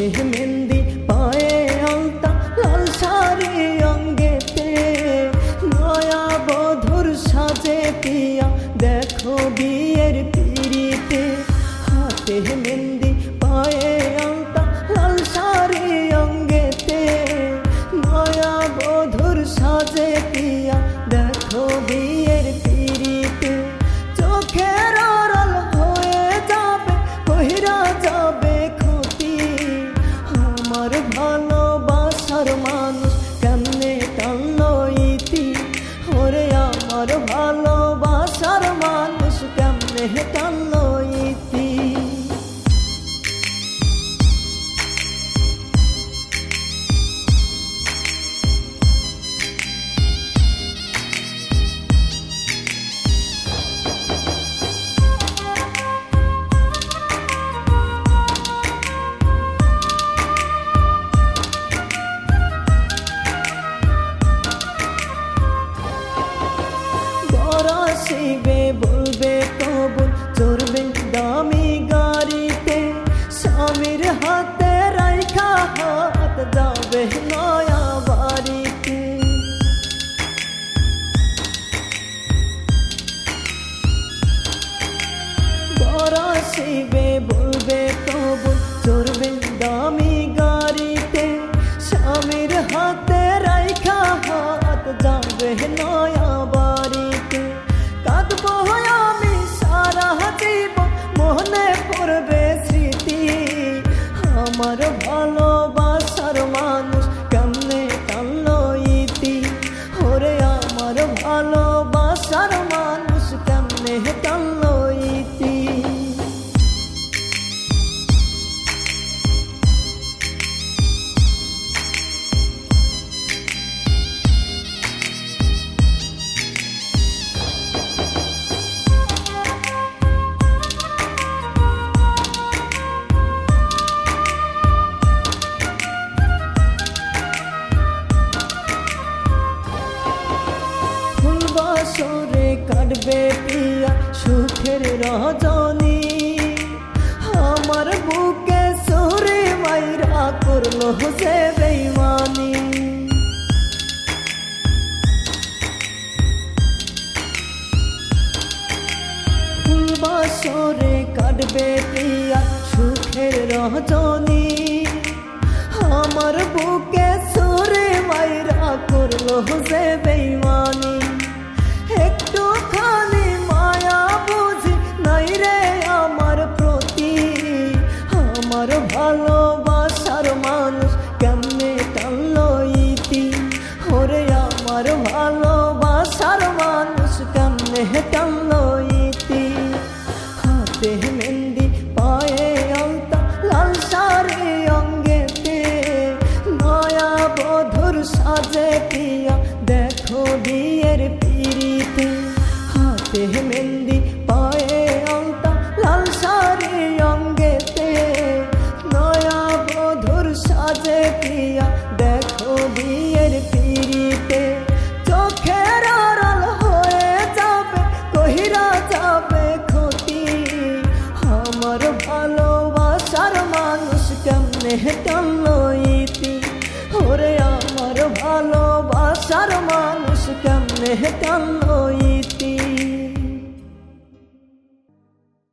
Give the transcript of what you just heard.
মেহেন্দি, পায়ে আলতা, লাল শাড়ি অঙ্গেতে নয়া বধুর সাজে পিয়া, দেখো বিয়ের পিড়িতে। হাতে মেহেন্দি, পায়ে আমার ভালোবাসার মানুষ কেমনে টানলো শিবে বলবে কবুল। চড়বে দামি গাড়িতে স্বামীর হাতে রাইখা হাত যাবে নয়া বাড়িতে। কাঁদবো আমি সারা জীবন, মনে পড়বে স্মৃতি। আমার ভালোবাসার মানুষ কেমনে টানলো ইতি। ওরে আমার ভালোবাসার মানুষ। কাটবে পিয়া সুখের রজনী। আমার বুকে সরে মাইরা করল সে বেইমানি। ফুল কাটবে পিয়া সুখের রজনী। আমার বুকে সুরে মাইরা করল সে ভালোবাসার মানুষ কেমনে টানলো ইতি? হাতে মেহেন্দি, পায়ে আলতা লাল শাড়ি অঙ্গেতে। নয়া বধুর সাজে পিয়া দেখো বিয়ের পিড়িতে হাতে মেহেন্দি, পায়ে আলতা লাল শাড়ি অঙ্গেতে। নয়া বধুর সাজে পিয়া কেমনে টানলো ইতি ওরে আমার ভালোবাসার মানুষ কেমনে